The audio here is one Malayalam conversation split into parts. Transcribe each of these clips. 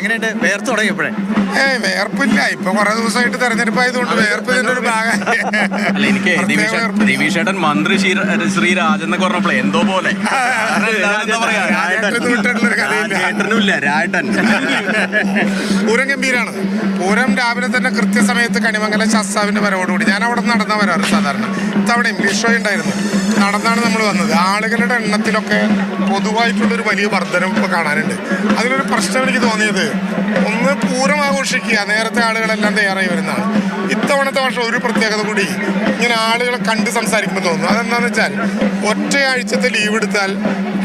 എങ്ങനെയുണ്ട്? വേർത്ത് തുടങ്ങിയപ്പോഴേ? ഏയ് വേർപ്പില്ല. ഇപ്പൊ കുറെ ദിവസമായിട്ട് തെരഞ്ഞെടുപ്പ് ആയതുകൊണ്ട് വേർപ്പ് ഇതിന്റെ ഒരു ഭാഗം. അല്ല എനിക്ക്. ദിവിഷേട്ടൻ മന്ത്രി ശ്രീ എന്നൊക്കെ പറഞ്ഞപ്പോഴേ എന്തോ പോലെ. എന്താ പറയാ? വിട്ടിട്ടുള്ളൊരു കഥയില്ല. പൂരം ഗംഭീരാണ്. പൂരം രാവിലെ തന്നെ കൃത്യസമയത്ത് കണിമംഗലം ശാസ്താവിന്റെ വരവോടുകൂടി. ഞാൻ അവിടെ നടന്ന വരാറ് സാധാരണ. ഇത്തവണ ഇംഗ്ലീഷ് ഷോ ഉണ്ടായിരുന്നു. നടന്നാണ് നമ്മൾ വന്നത്. ആളുകളുടെ എണ്ണത്തിലൊക്കെ പൊതുവായിട്ടുള്ളൊരു വലിയ വർധനം ഇപ്പോൾ കാണാനുണ്ട്. അതിലൊരു പ്രശ്നം എനിക്ക് തോന്നിയത് ഒന്ന് പൂരം ആഘോഷിക്കുക. നേരത്തെ ആളുകളെല്ലാം തയ്യാറായി വരുന്നതാണ് ഇത്തവണത്തെ വർഷം ഒരു പ്രത്യേകത കൂടി ഇങ്ങനെ ആളുകളെ കണ്ട് സംസാരിക്കുമ്പോൾ തോന്നുന്നു. അതെന്താണെന്ന് വെച്ചാൽ ഒറ്റയാഴ്ചത്തെ ലീവ് എടുത്താൽ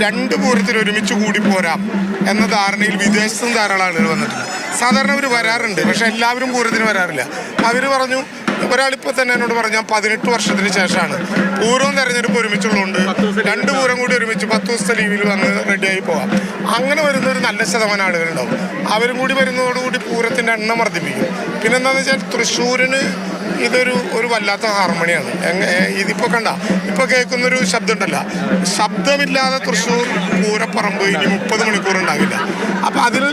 രണ്ട് പൂരത്തിൽ ഒരുമിച്ച് കൂടി പോരാം എന്ന ധാരണയിൽ വിദേശത്തും ധാരാളം ആളുകൾ വന്നിട്ടുണ്ട്. സാധാരണ അവർ വരാറുണ്ട്. പക്ഷെ എല്ലാവരും പൂരത്തിന് വരാറില്ല. അവർ പറഞ്ഞു ഒരാളിപ്പോൾ തന്നെ എന്നോട് പറഞ്ഞു ഞാൻ പതിനെട്ട് വർഷത്തിന് ശേഷമാണ്. പൂരവും തെരഞ്ഞെടുപ്പ് ഒരുമിച്ചുള്ളതുകൊണ്ട് രണ്ട് പൂരം കൂടി ഒരുമിച്ച് പത്ത് ദിവസത്തെ ലീവിൽ വന്ന് റെഡിയായി പോകാം അങ്ങനെ വരുന്ന ഒരു നല്ല ശതമാനം ആളുകളുണ്ടാവും. അവരും കൂടി വരുന്നതോടുകൂടി പൂരത്തിന്റെ എണ്ണം വർദ്ധിപ്പിക്കും. പിന്നെന്താണെന്ന് വെച്ചാൽ തൃശ്ശൂരിന് ഇതൊരു ഒരു വല്ലാത്ത ഹാർമണിയാണ് ഇതിപ്പോൾ ഇതിപ്പോ കണ്ട ഇപ്പൊ കേൾക്കുന്നൊരു ശബ്ദം ഉണ്ടല്ല ശബ്ദമില്ലാതെ തൃശ്ശൂർ പൂരപ്പറമ്പ് ഇനി മുപ്പത് മണിക്കൂർ ഉണ്ടാകില്ല അപ്പൊ അതിൽ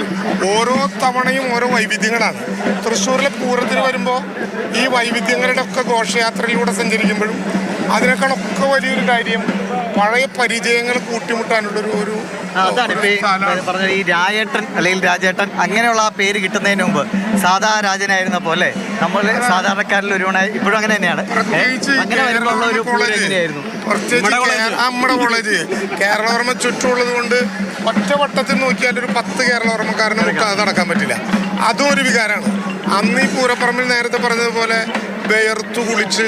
ഓരോ തവണയും ഓരോ വൈവിധ്യങ്ങളാണ്. തൃശ്ശൂരിലെ പൂരത്തിന് വരുമ്പോൾ ഈ വൈവിധ്യങ്ങളുടെ ഒക്കെ ഘോഷയാത്രയിലൂടെ സഞ്ചരിക്കുമ്പോഴും അതിനേക്കാളൊക്കെ വലിയൊരു കാര്യം പഴയ പരിചയങ്ങൾ കൂട്ടിമുട്ടാനുള്ളൊരു ഒരു അതാണ് പറഞ്ഞ ഈ രാജേട്ടൻ അല്ലെങ്കിൽ രാജേട്ടൻ അങ്ങനെയുള്ള ആ പേര് കിട്ടുന്നതിന് മുമ്പ് സാധാ രാജനായിരുന്ന പോലെ നമ്മൾ സാധാരണക്കാരിൽ ഒരു ഇപ്പോഴും അങ്ങനെ തന്നെയാണ്. നമ്മുടെ അങ്ങനെ ഒരു നമ്മുടെ കോളേജ്. കേരളവർമ്മ ചുറ്റുമുള്ളത് കൊണ്ട് ഒറ്റ വട്ടത്തിൽ നോക്കിയാൽ ഒരു പത്ത് കേരളവർമ്മക്കാരനെ നമുക്ക് അത് നടക്കാൻ പറ്റില്ല. അതും ഒരു വികാരമാണ്. അന്ന് ഈ പൂരപ്പറമ്പിൽ നേരത്തെ പറഞ്ഞതുപോലെ വേർത്തു കുളിച്ച്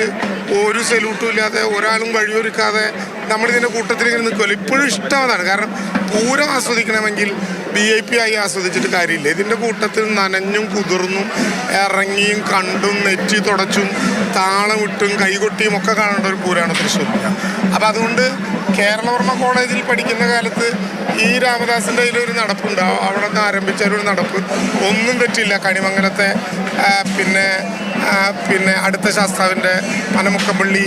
ഒരു സല്യൂട്ടും ഇല്ലാതെ ഒരാളും വഴിയൊരുക്കാതെ നമ്മളിതിന്റെ കൂട്ടത്തിൽ ഇങ്ങനെ നിൽക്കുമല്ലോ ഇപ്പോഴും ഇഷ്ടം അതാണ് കാരണം പൂരം ആസ്വദിക്കണമെങ്കിൽ വി ഐ പി ആയി ആസ്വദിച്ചിട്ട് കാര്യമില്ല. ഇതിന്റെ കൂട്ടത്തിൽ നനഞ്ഞും കുതിർന്നും ഇറങ്ങിയും കണ്ടും നെറ്റി തുടച്ചും താളം ഇട്ടും കൈകൊട്ടിയും ഒക്കെ കാണേണ്ട ഒരു പൂരമാണ് തൃശ്ശൂർ പൂരം അപ്പം അതുകൊണ്ട് കേരളവർമ്മ കോളേജിൽ പഠിക്കുന്ന കാലത്ത് ഈ രാമദാസിന്റെ കയ്യിലൊരു നടപ്പുണ്ട്. അവിടെ നിന്ന് ആരംഭിച്ച ഒരു നടപ്പ്. ഒന്നും തെറ്റില്ല. കണിമംഗലത്തെ പിന്നെ പിന്നെ അടുത്ത ശാസ്താവിന്റെ പനമുക്കപ്പള്ളി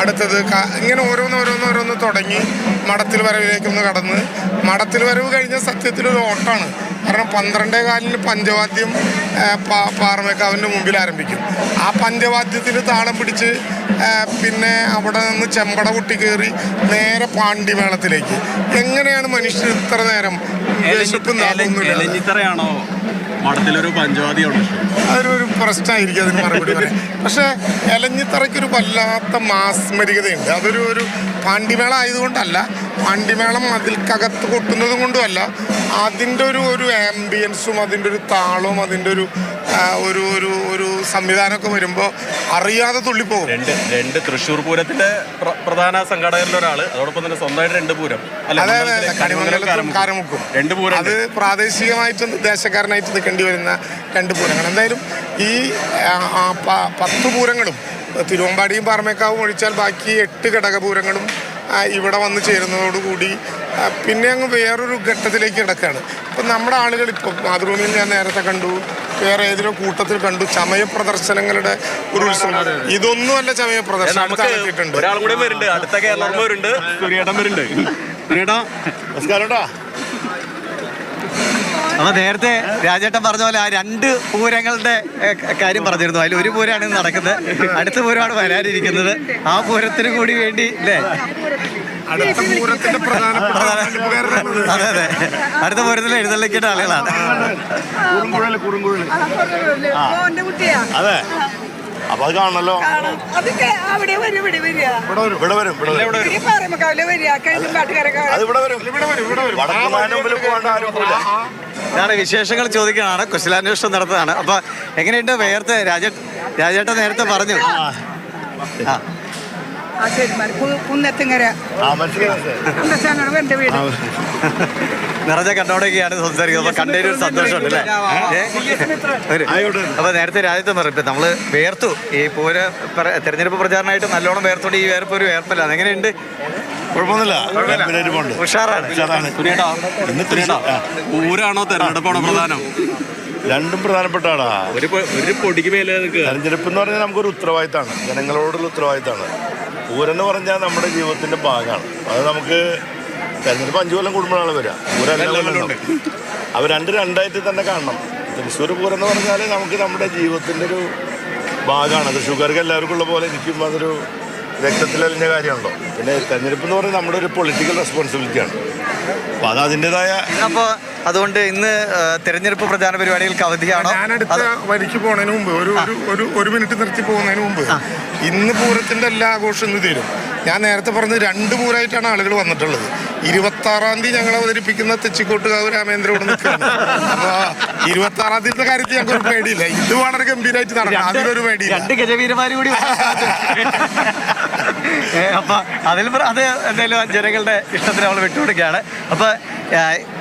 അടുത്തത് ഇങ്ങനെ ഓരോന്ന് ഓരോന്ന് ഓരോന്ന് തുടങ്ങി മടത്തിൽ വരവിലേക്കൊന്ന് കടന്ന്. മടത്തിൽ വരവ് കഴിഞ്ഞ സത്യത്തിൽ ഒരു ഓട്ടാണ് കാരണം പന്ത്രണ്ടേ കാലിന് പഞ്ചവാദ്യം പാറമേക്കാവിന്റെ മുമ്പിൽ ആരംഭിക്കും. ആ പഞ്ചവാദ്യത്തിന് താളം പിടിച്ച് പിന്നെ അവിടെ നിന്ന് ചെമ്പട കുട്ടി കയറി നേരെ പാണ്ഡിമേളത്തിലേക്ക്. എങ്ങനെയാണ് മനുഷ്യർ ഇത്ര നേരം വിശപ്പ്? മഠത്തിലൊരു പഞ്ചവാദിയോട് അതൊരു ഒരു പ്രശ്നമായിരിക്കും അതിന് മറുപടി പറയാൻ. പക്ഷേ ഇലഞ്ഞിത്തറയ്ക്കൊരു വല്ലാത്ത മാസ്മരികതയുണ്ട്. അതൊരു ഒരു പാണ്ഡിമേള ആയതുകൊണ്ടല്ല പാണ്ഡിമേളം അതിൽക്കകത്ത് കൊട്ടുന്നതും കൊണ്ടുമല്ല അതിന്റെ ഒരു ഒരു ആംബിയൻസും അതിന്റെ ഒരു താളവും അതിന്റെ ഒരു ഒരു ഒരു ഒരു സംവിധാനമൊക്കെ വരുമ്പോൾ അറിയാതെ തുള്ളിപ്പോകും. രണ്ട് രണ്ട് തൃശ്ശൂർ പൂരത്തിന്റെ പ്ര- പ്രധാന സംഘാടകരിൽ ഒരാൾ അതോടൊപ്പം തന്നെ സ്വന്തമായിട്ട് രണ്ട് പൂരം. അതെ കാരമുക്കും. രണ്ട് പൂരം അത് പ്രാദേശികമായിട്ട് ദേശക്കാരനായിട്ട് നിൽക്കേണ്ടി വരുന്ന രണ്ട് പൂരങ്ങൾ. എന്തായാലും ഈ പത്ത് പൂരങ്ങളും തിരുവമ്പാടിയും പാറമേക്കാവും ഒഴിച്ചാൽ ബാക്കി എട്ട് ഘടകപൂരങ്ങളും ഇവിടെ വന്ന് ചേരുന്നതോടുകൂടി പിന്നെ അങ്ങ് വേറൊരു ഘട്ടത്തിലേക്ക് കിടക്കുകയാണ്. ഇപ്പം നമ്മുടെ ആളുകൾ ഇപ്പം മാതൃഭൂമിയിൽ ഞാൻ നേരത്തെ കണ്ടു വേറെ ഏതൊരു കൂട്ടത്തിൽ കണ്ടു ചമയ പ്രദർശനങ്ങളുടെ ഒരു ഉത്സവം. ഇതൊന്നുമല്ല ചമയ പ്രദർശനം അടുത്ത കേരളം വരുന്നുണ്ട്. നമസ്കാരം. അപ്പൊ നേരത്തെ രാജേട്ടൻ പറഞ്ഞ പോലെ ആ രണ്ട് പൂരങ്ങളുടെ കാര്യം പറഞ്ഞിരുന്നു. അതിൽ ഒരു പൂരമാണ് ഇന്ന് നടക്കുന്നത്. അടുത്ത പൂരമാണ് വരാനിരിക്കുന്നത്. ആ പൂരത്തിന് കൂടി വേണ്ടി അല്ലേ അടുത്ത പൂരത്തിന്റെ പ്രധാനപ്പെട്ട അതെ അതെ. അടുത്ത പൂരത്തിൽ എഴുന്നള്ളിക്കേണ്ട ആളുകളാണ്. കുറുങ്കുഴൽ കുറുങ്കുഴൽ അതെ. അപ്പൊ അത് കാണണല്ലോ. കാണാം. അവിടെ വരും ഇവിടെ വരും. ഇവിടെ വരും ഇവിടെ വരും. ഈ പാറമക്കാവിലെ വരിക കഴിഞ്ഞ പാട്ടുകാരൊക്കെ അത് ഇവിടെ വരും. ഇവിടെ വരും ഇവിടെ വരും. വടക്കുന്നാന്റെ മുമ്പിൽ പോകാണ്ട് ആരും പോയില്ല ഇതാണ് വിശേഷങ്ങൾ ചോദിക്കാനാണ് കുശലാന്വേഷണം നടത്തതാണ് അപ്പൊ എങ്ങനെയുണ്ട് നേരത്തെ രാജ രാജേട്ട നേരത്തെ പറഞ്ഞു. ആ. കുന്നത്തിങ്ങര. എന്റെ വീട്. നിറഞ്ഞ കണ്ണോടൊക്കെയാണ് സംസാരിക്കുന്നത്. അപ്പൊ കണ്ടതിന് ഒരു സന്തോഷമുണ്ട് അല്ലേ? അപ്പൊ നേരത്തെ രാജ്യത്ത് പറഞ്ഞു ഇപ്പൊ നമ്മൾ വേർത്തു. ഈ പൂര പ്ര- തെരഞ്ഞെടുപ്പ് പ്രചാരണമായിട്ട് നല്ലോണം വേർത്തോണ്ട് ഈ വേർപ്പ് ഒരു വേർപ്പല്ല. അതെങ്ങനെയുണ്ട്? കുഴപ്പമൊന്നുമില്ല. ഉഷാറാണ്. ഉഷാറാണ്. പൂരാണോ തെരഞ്ഞെടുപ്പാണോ പ്രധാനം? രണ്ടും പ്രധാനപ്പെട്ടാടാ ഒരു ഒരു പൊടിക്ക് മേലെ തെരഞ്ഞെടുപ്പ് എന്ന് പറഞ്ഞാൽ നമുക്കൊരു ഉത്തരവാദിത്തമാണ്. ജനങ്ങളോടുള്ള ഉത്തരവാദിത്തമാണ്. ഊരെന്ന് എന്ന് പറഞ്ഞാൽ നമ്മുടെ ജീവിതത്തിന്റെ ഭാഗമാണ്. അത് നമുക്ക് തെരഞ്ഞെടുപ്പ് അഞ്ചു കൊല്ലം കൂടുമ്പോഴാണ് വരിക. ഊരല്ല അവർ രണ്ട് രണ്ടായിട്ട് തന്നെ കാണണം. തൃശ്ശൂർ പൂരം എന്ന് പറഞ്ഞാൽ നമുക്ക് നമ്മുടെ ജീവിതത്തിന്റെ ഒരു ഭാഗമാണ്. അത് ഷുഗർക്ക് എല്ലാവർക്കും ഉള്ള പോലെ എനിക്കും അതൊരു രക്തത്തിലലിഞ്ഞ കാര്യമാണല്ലോ പിന്നെ തെരഞ്ഞെടുപ്പ് എന്ന് പറയുന്നത് നമ്മുടെ ഒരു പൊളിറ്റിക്കൽ റെസ്പോൺസിബിലിറ്റിയാണ് അപ്പോൾ അത് അതിന്റെതായ അപ്പോൾ അതുകൊണ്ട് ഇന്ന് തെരഞ്ഞെടുപ്പ് പ്രചാരണ പരിപാടികൾക്ക് അവധിയാണോ ഞാൻ അടുത്ത വരിക്ക് പോണതിന് മുമ്പ് ഒരു ഒരു ഒരു മിനിറ്റ് നിർത്തി പോകുന്നതിന് മുമ്പ് ഇന്ന് പൂരത്തിന്റെ എല്ലാ ആഘോഷവും ഇന്ന് തീരും. ഞാൻ നേരത്തെ പറഞ്ഞ് രണ്ട് പൂരമായിട്ടാണ് ആളുകൾ വന്നിട്ടുള്ളത്. ഇരുപത്തി ആറാം തീയതി ഞങ്ങൾ അവതരിപ്പിക്കുന്ന തെച്ചിക്കോട്ടുകാവ് രാമേന്ദ്ര ഇവിടെ നിൽക്കുകയാണ്. അപ്പൊ ഇരുപത്തി ആറാം തീയതി കാര്യത്തിൽ ഞങ്ങൾക്ക് ഒരു പേടിയില്ല. ഇത് വളരെ ഗംഭീരമായിട്ട് നടക്കണം അതിലൊരു പേടിയില്ല. രണ്ട് ഗജവീരന്മാര് കൂടി അപ്പൊ അതിൽ അത് എന്തായാലും ജനങ്ങളുടെ ഇഷ്ടത്തിന് നമ്മൾ വിട്ടുകൊടുക്കുകയാണ്. അപ്പൊ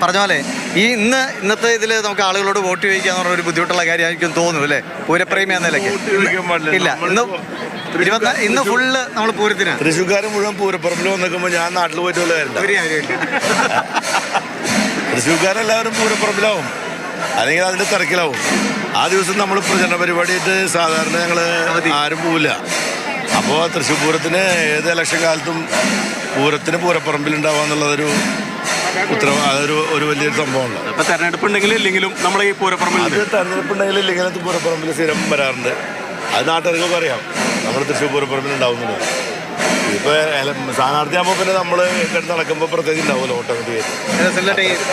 പറഞ്ഞ പോലെ ഈ ഇന്ന് ഇന്നത്തെ ഇതിൽ നമുക്ക് ആളുകളോട് വോട്ട് ചോദിക്കുക എന്ന് പറഞ്ഞ ഒരു ബുദ്ധിമുട്ടുള്ള കാര്യമായിരിക്കും തോന്നുന്നു അല്ലേ? പൂരപ്രേമി എന്ന നിലയ്ക്ക്. ഇല്ല ഇന്ന് ഇന്ന് ഫുള്ള് നമ്മൾ പൂരത്തിന്. തൃശ്ശൂർക്കാർ മുഴുവൻ പൂരപ്പറമ്പിൽ വന്നിരിക്കുമ്പോൾ ഞാൻ നാട്ടിൽ പോയിട്ട് വല്ല കാര്യമില്ല ഒരു കാര്യമില്ല തൃശ്ശൂർക്കാരെല്ലാവരും പൂരപ്പുറപ്പിലാവും അല്ലെങ്കിൽ അതിന്റെ തിരക്കിലാവും. ആ ദിവസം നമ്മൾ പ്രചരണ പരിപാടിയായിട്ട് സാധാരണ ഞങ്ങൾ ആരും പോവില്ല. അപ്പോൾ തൃശ്ശൂർ പൂരത്തിന് ഏത് ഇലക്ഷൻ കാലത്തും പൂരത്തിന് പൂരപ്പറമ്പിൽ ഉണ്ടാവുക എന്നുള്ളതൊരു ഉത്തരവ് അതൊരു ഒരു വലിയൊരു സംഭവമാണ്. ഇപ്പൊ തെരഞ്ഞെടുപ്പ് ഉണ്ടെങ്കിലും ഇല്ലെങ്കിലും നമ്മൾ ഈ പൂരപ്പറമ്പിൽ അത് തെരഞ്ഞെടുപ്പുണ്ടെങ്കിൽ ഇല്ലെങ്കിലും പൂരപ്പറമ്പിൽ സ്ഥിരം വരാറുണ്ട്. അത് നാട്ടുകാർക്കൊക്കെ അറിയാം നമ്മൾ തൃശ്ശൂർ പൂരപ്പറമ്പിൽ ഉണ്ടാവുന്നത് ഇപ്പോൾ സ്ഥാനാർത്ഥിയാകുമ്പോൾ പിന്നെ നമ്മൾ കിടന്ന് നടക്കുമ്പോൾ പ്രത്യേകിച്ച് ഉണ്ടാവുമല്ലോ ഓട്ടോമാറ്റിക്കായിട്ട്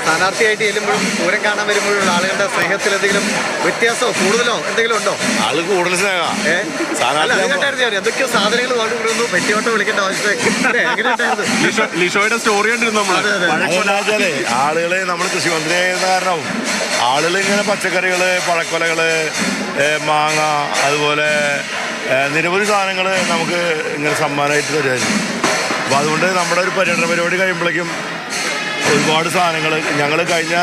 സ്ഥാനാർത്ഥിയായിട്ട് ചെല്ലുമ്പോഴും പൂരം കാണാൻ വരുമ്പോഴും ആളുകളുടെ സ്നേഹത്തിൽ എന്തെങ്കിലും വ്യത്യാസമോ കൂടുതലോ എന്തെങ്കിലും ഉണ്ടോ? ആൾ കൂടുതൽ. എന്തൊക്കെയോ സാധനങ്ങൾ കൊണ്ടുവരുന്നു പെട്ടിയോട്ടം വിളിക്കേണ്ട അല്ലേ? ലിഷോയുടെ സ്റ്റോറി കണ്ടിരുന്നു. ആളുകൾ നമ്മൾ കൃഷിമന്ത്രി ആയിരുന്ന കാരണവും ആളുകൾ ഇങ്ങനെ പച്ചക്കറികൾ പഴക്കൊലകൾ മാങ്ങ അതുപോലെ നിരവധി സാധനങ്ങൾ നമുക്ക് ഇങ്ങനെ സമ്മാനമായിട്ട് തരുമായിരുന്നു അപ്പോൾ അതുകൊണ്ട് നമ്മുടെ ഒരു പര്യടന പരിപാടി കഴിയുമ്പോഴേക്കും ഒരുപാട് സാധനങ്ങൾ ഞങ്ങൾ കഴിഞ്ഞ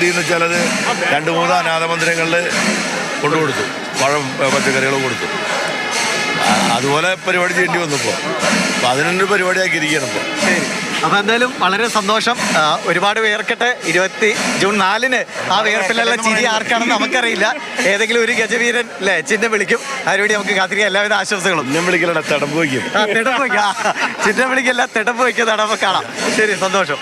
ചെയ്യുന്ന വെച്ചാൽ അത് രണ്ട് മൂന്ന് അനാഥ മന്ദിരങ്ങളിൽ കൊണ്ടുകൊടുത്തു പഴം പച്ചക്കറികൾ കൊടുത്തു. അതുപോലെ പരിപാടി ചെയ്യേണ്ടി വന്നപ്പോൾ അപ്പോൾ അതിനൊരു പരിപാടിയാക്കിയിരിക്കുകയാണ് ഇപ്പോൾ അപ്പൊ എന്തായാലും വളരെ സന്തോഷം. ഒരുപാട് വേർക്കട്ടെ. ഇരുപത്തി ജൂൺ നാലിന് ആ വേർപ്പിലുള്ള ചിരി ആർക്കാണെന്ന് നമുക്കറിയില്ല. ഏതെങ്കിലും ഒരു ഗജവീരൻ അല്ലേ ചിഹ്നം വിളിക്കും. അതിനുവേണ്ടി നമുക്ക് കാത്തിരിക്കുക എല്ലാവിധ ആശംസകളും. ഞാൻ വിളിക്കലട തടമ്പ് വയ്ക്കും. ആ, തിടമ്പ് വയ്ക്കാം. ചിഹ്നം വിളിക്കല്ല തിടമ്പ് വയ്ക്കുന്നതാണ്. നമുക്ക് കാണാം. ശരി സന്തോഷം.